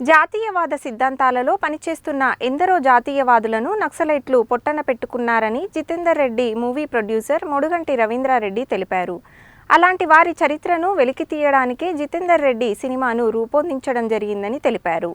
జాతీయవాద సిద్ధాంతాలలో పనిచేస్తున్న ఎందరో జాతీయవాదులను నక్సలైట్లు పొట్టన పెట్టుకున్నారని జితేందర్ రెడ్డి మూవీ ప్రొడ్యూసర్ మొడుగంటి రవీంద్రారెడ్డి తెలిపారు. అలాంటి వారి చరిత్రను వెలికి తీయడానికే జితేందర్ రెడ్డి సినిమాను రూపొందించడం జరిగిందని తెలిపారు.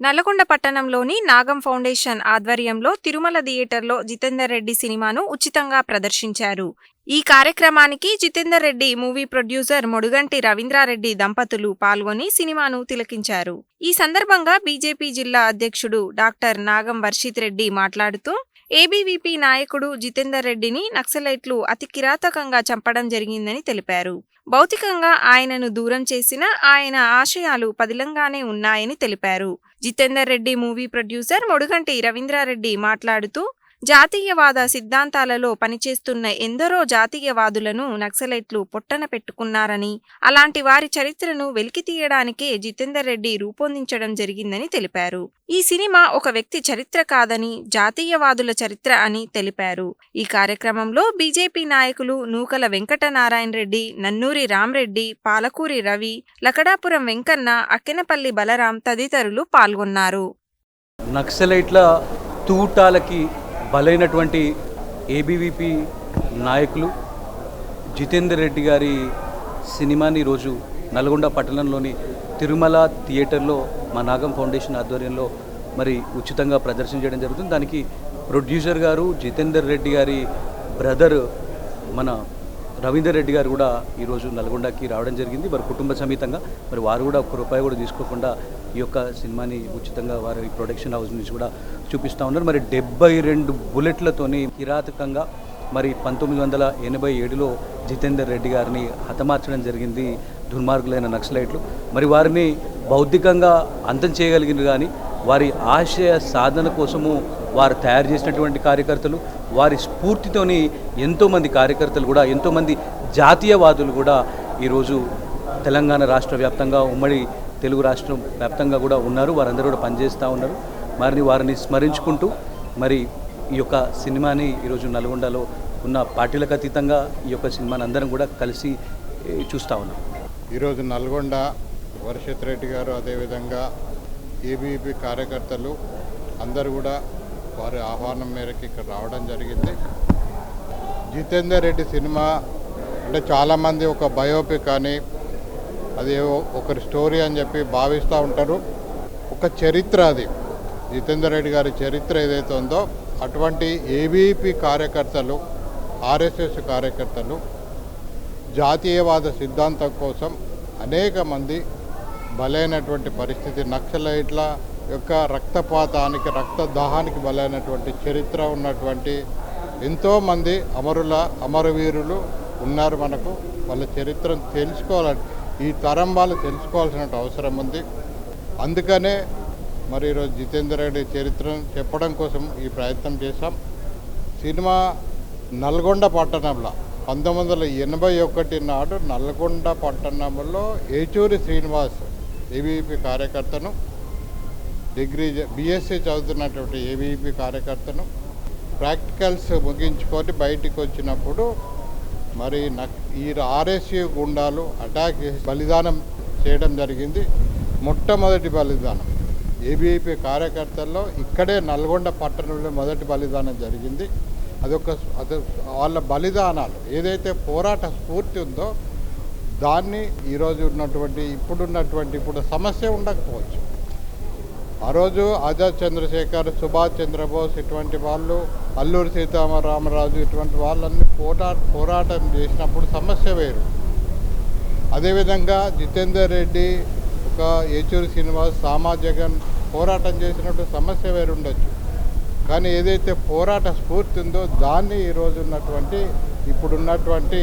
నల్లగొండ పట్టణంలోని నాగం ఫౌండేషన్ ఆధ్వర్యంలో తిరుమల థియేటర్లో జితేందర్ రెడ్డి సినిమాను ఉచితంగా ప్రదర్శించారు. ఈ కార్యక్రమానికి జితేందర్ రెడ్డి మూవీ ప్రొడ్యూసర్ మొడుగంటి రవీంద్రారెడ్డి దంపతులు పాల్గొని సినిమాను తిలకించారు. ఈ సందర్భంగా బీజేపీ జిల్లా అధ్యక్షుడు డాక్టర్ నాగం వర్షిత్ రెడ్డి మాట్లాడుతూ ఏబీవీపీ నాయకుడు జితేందర్ రెడ్డిని నక్సలైట్లు అతి కిరాతకంగా చంపడం జరిగిందని తెలిపారు. భౌతికంగా ఆయనను దూరం చేసిన ఆయన ఆశయాలు పదిలంగానే ఉన్నాయని తెలిపారు. జితేందర్ రెడ్డి మూవీ ప్రొడ్యూసర్ మొడుగంటి రవీంద్రారెడ్డి మాట్లాడుతూ జాతీయవాద సిద్ధాంతాలలో పనిచేస్తున్న ఎందరో జాతీయవాదులను నక్సలైట్లు పొట్టన పెట్టుకున్నారని అలాంటి వారి చరిత్రను వెలికి తీయడానికే జితేందర్ రెడ్డి రూపొందించడం జరిగిందని తెలిపారు. ఈ సినిమా ఒక వ్యక్తి చరిత్ర కాదని జాతీయవాదుల చరిత్ర అని తెలిపారు. ఈ కార్యక్రమంలో బీజేపీ నాయకులు నూకల వెంకటనారాయణ రెడ్డి నన్నూరి రామ్రెడ్డి పాలకూరి రవి లకడాపురం వెంకన్న అక్కెనపల్లి బలరాం తదితరులు పాల్గొన్నారు. నక్సలైట్ల తూటాలకి బలైనటువంటి ఏబీవీపీ నాయకులు జితేందర్ రెడ్డి గారి సినిమాని ఈరోజు నల్గొండ పట్టణంలోని తిరుమల థియేటర్లో మా నాగం ఫౌండేషన్ ఆధ్వర్యంలో మరి ఉచితంగా ప్రదర్శన చేయడం జరుగుతుంది. దానికి ప్రొడ్యూసర్ గారు జితేందర్ రెడ్డి గారి బ్రదర్ మన రవీందర్ రెడ్డి గారు కూడా ఈరోజు నల్గొండకి రావడం జరిగింది. వారి కుటుంబ సమేతంగా మరి వారు కూడా ఒక్క రూపాయి కూడా తీసుకోకుండా ఈ యొక్క సినిమాని ఉచితంగా వారి ప్రొడక్షన్ హౌస్ నుంచి కూడా చూపిస్తూ ఉన్నారు. మరి డెబ్బై రెండు బుల్లెట్లతోని కిరాతకంగా మరి పంతొమ్మిది వందల ఎనభై ఏడులో జితేందర్ రెడ్డి గారిని హతమార్చడం జరిగింది దుర్మార్గులైన నక్సలైట్లు. మరి వారిని బౌద్ధికంగా అంతం చేయగలిగింది కానీ వారి ఆశయ సాధన కోసము వారు తయారు చేసినటువంటి కార్యకర్తలు వారి స్ఫూర్తితోని ఎంతోమంది కార్యకర్తలు కూడా ఎంతోమంది జాతీయవాదులు కూడా ఈరోజు తెలంగాణ రాష్ట్ర వ్యాప్తంగా ఉమ్మడి తెలుగు రాష్ట్రం వ్యాప్తంగా కూడా ఉన్నారు. వారందరూ కూడా పనిచేస్తూ ఉన్నారు. మరి వారిని స్మరించుకుంటూ మరి ఈ యొక్క సినిమాని ఈరోజు నల్గొండలో ఉన్న పార్టీలకు అతీతంగా ఈ యొక్క సినిమాని అందరం కూడా కలిసి చూస్తూ ఉన్నాం. ఈరోజు నల్గొండ వర్షిత్ రెడ్డి గారు అదేవిధంగా ఏబీపీ కార్యకర్తలు అందరూ కూడా వారి ఆహ్వానం మేరకు ఇక్కడ రావడం జరిగింది. జితేందర్ రెడ్డి సినిమా అంటే చాలామంది ఒక బయోపిక్ అని అది ఒకరి స్టోరీ అని చెప్పి భావిస్తూ ఉంటారు. ఒక చరిత్ర అది. జితేందర్ రెడ్డి గారి చరిత్ర ఏదైతే ఉందో అటువంటి ఏబీపీ కార్యకర్తలు ఆర్ఎస్ఎస్ కార్యకర్తలు జాతీయవాద సిద్ధాంతం కోసం అనేక మంది బలైనటువంటి పరిస్థితి నక్సలైట్ల యొక్క రక్తపాతానికి రక్తదాహానికి బలైనటువంటి చరిత్ర ఉన్నటువంటి ఎంతోమంది అమరుల అమరవీరులు ఉన్నారు మనకు. వాళ్ళ చరిత్రను తెలుసుకోవాలని ఈ తరం వాళ్ళు తెలుసుకోవాల్సిన అవసరం ఉంది. అందుకనే మరి ఈరోజు జితేందర్ రెడ్డి చరిత్రను చెప్పడం కోసం ఈ ప్రయత్నం చేశాం. సినిమా నల్గొండ పట్టణంలో పంతొమ్మిది వందల ఎనభై ఒకటి నాడు నల్గొండ పట్టణంలో ఏచూరి శ్రీనివాస్ ఏబీపీ కార్యకర్తను డిగ్రీ బీఎస్సీ చదువుతున్నటువంటి ఏబీపీ కార్యకర్తను ప్రాక్టికల్స్ ముగించుకొని బయటికి వచ్చినప్పుడు మరి ఈ ఆర్ఎస్యూ గుండాలు అటాక్ బలిదానం చేయడం జరిగింది. మొట్టమొదటి బలిదానం. ఏబీఐపీ కార్యకర్తల్లో ఇక్కడే నల్గొండ పట్టణంలో మొదటి బలిదానం జరిగింది. అదొక అది వాళ్ళ బలిదానాలు ఏదైతే పోరాట స్ఫూర్తి ఉందో దాన్ని ఈరోజు ఉన్నటువంటి ఇప్పుడున్నటువంటి ఇప్పుడు సమస్య ఉండకపోవచ్చు. ఆ రోజు ఆజాద్ చంద్రశేఖర్ సుభాష్ చంద్రబోస్ ఇటువంటి వాళ్ళు అల్లూరి సీతారామరాజు ఇటువంటి వాళ్ళన్నీ పోరా పోరాటం చేసినప్పుడు సమస్య వేరు. అదేవిధంగా జితేందర్ రెడ్డి ఒక ఏచూరి శ్రీనివాస్ సామా జగన్ పోరాటం చేసినప్పుడు సమస్య వేరు ఉండొచ్చు. కానీ ఏదైతే పోరాట స్ఫూర్తి ఉందో దాన్ని ఈరోజు ఉన్నటువంటి ఇప్పుడున్నటువంటి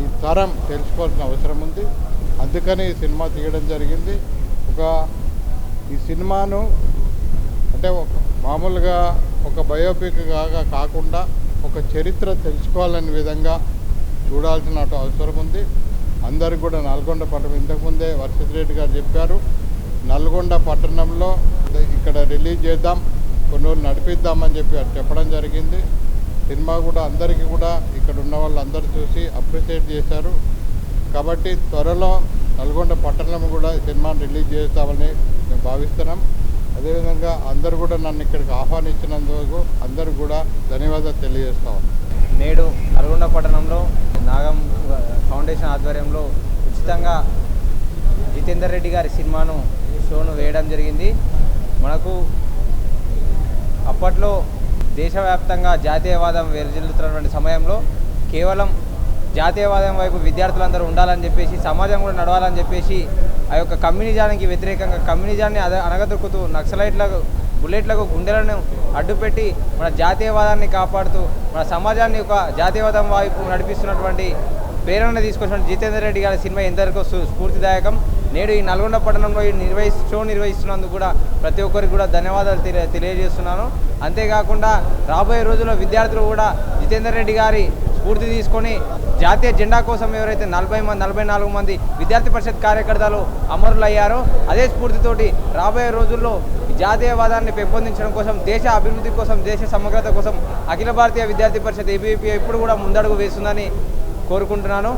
ఈ తరం తెలుసుకోవాల్సిన అవసరం ఉంది. అందుకని ఈ సినిమా తీయడం జరిగింది. ఒక ఈ సినిమాను అంటే మామూలుగా ఒక బయోపిక్ కాగా కాకుండా ఒక చరిత్ర తెలుసుకోవాలనే విధంగా చూడాల్సిన అవసరం ఉంది. అందరికి కూడా నల్గొండ పట్టణం ఇంతకుముందే వర్షిత్ రెడ్డి గారు చెప్పారు. నల్గొండ పట్టణంలో ఇక్కడ రిలీజ్ చేద్దాం కొన్ని నడిపిద్దామని చెప్పి చెప్పడం జరిగింది. సినిమా కూడా అందరికీ కూడా ఇక్కడ ఉన్న వాళ్ళందరూ చూసి అప్రిషియేట్ చేశారు. కాబట్టి త్వరలో నల్గొండ పట్టణం కూడా సినిమాను రిలీజ్ చేస్తామని మేము భావిస్తున్నాం. అదేవిధంగా అందరూ కూడా నన్ను ఇక్కడికి ఆహ్వానించినందుకు అందరూ కూడా ధన్యవాదాలు తెలియజేస్తాం నేడు నల్గొండ పట్టణంలో నాగం ఫౌండేషన్ ఆధ్వర్యంలో ఉచితంగా జితేందర్ రెడ్డి గారి సినిమాను షోను వేయడం జరిగింది. మనకు అప్పట్లో దేశవ్యాప్తంగా జాతీయవాదం వెరజిల్లుతున్నటువంటి సమయంలో కేవలం జాతీయవాదం వైపు విద్యార్థులందరూ ఉండాలని చెప్పేసి సమాజం కూడా నడవాలని చెప్పేసి ఆ యొక్క కమ్యూనిజానికి వ్యతిరేకంగా కమ్యూనిజాన్ని అద అనగదొక్కుతూ నక్సలైట్లకు బుల్లెట్లకు గుండెలను అడ్డుపెట్టి మన జాతీయవాదాన్ని కాపాడుతూ మన సమాజాన్ని ఒక జాతీయవాదం వైపు నడిపిస్తున్నటువంటి ప్రేరణ తీసుకొచ్చిన జితేందర్ రెడ్డి గారి సినిమా ఎందరికో స్ఫూర్తిదాయకం. నేడు ఈ నల్గొండ పట్టణంలో ఈ నిర్వహి షో నిర్వహిస్తున్నందుకు కూడా ప్రతి ఒక్కరికి కూడా ధన్యవాదాలు తెలియ తెలియజేస్తున్నాను. అంతేకాకుండా రాబోయే రోజుల్లో విద్యార్థులు కూడా జితేందర్ రెడ్డి గారి స్ఫూర్తి తీసుకొని జాతీయ జెండా కోసం ఎవరైతే నలభై మంది నలభై నాలుగు మంది విద్యార్థి పరిషత్ కార్యకర్తలు అమరులయ్యారో అదే స్ఫూర్తితోటి రాబోయే రోజుల్లో జాతీయవాదాన్ని పెంపొందించడం కోసం దేశ అభివృద్ధి కోసం దేశ సమగ్రత కోసం అఖిల భారతీయ విద్యార్థి పరిషత్ ఏబీపీ ఎప్పుడు కూడా ముందడుగు వేస్తుందని కోరుకుంటున్నాను.